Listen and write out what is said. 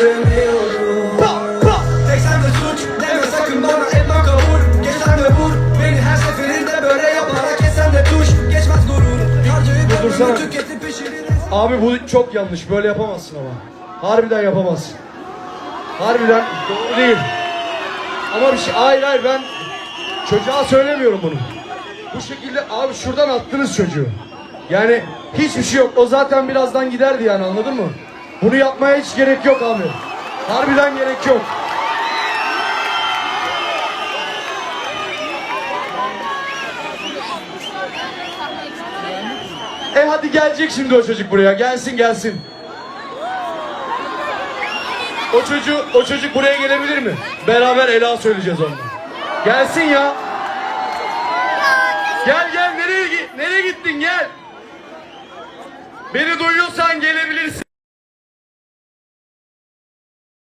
göremiyorum Tek sende suç deme sakın bana etmem kabul Geçen de vur beni her seferinde böyle yaparak Kesen de tuş geçmez gurur Harcayıp Dursana. ömrümü tüketip pişiririz Abi bu çok yanlış. Böyle yapamazsın ama. Harbiden yapamazsın. Harbiden doğru değil. Ama bir şey hayır hayır ben çocuğa söylemiyorum bunu. Bu şekilde abi şuradan attınız çocuğu. Yani hiçbir şey yok. O zaten birazdan giderdi yani anladın mı? Bunu yapmaya hiç gerek yok abi. Harbiden gerek yok. E hadi gelecek şimdi o çocuk buraya. Gelsin gelsin. O çocuk o çocuk buraya gelebilir mi? Beraber Ela söyleyeceğiz onunla. Gelsin ya. Gel gel nereye nereye gittin gel. Beni duyuyorsan gelebilirsin.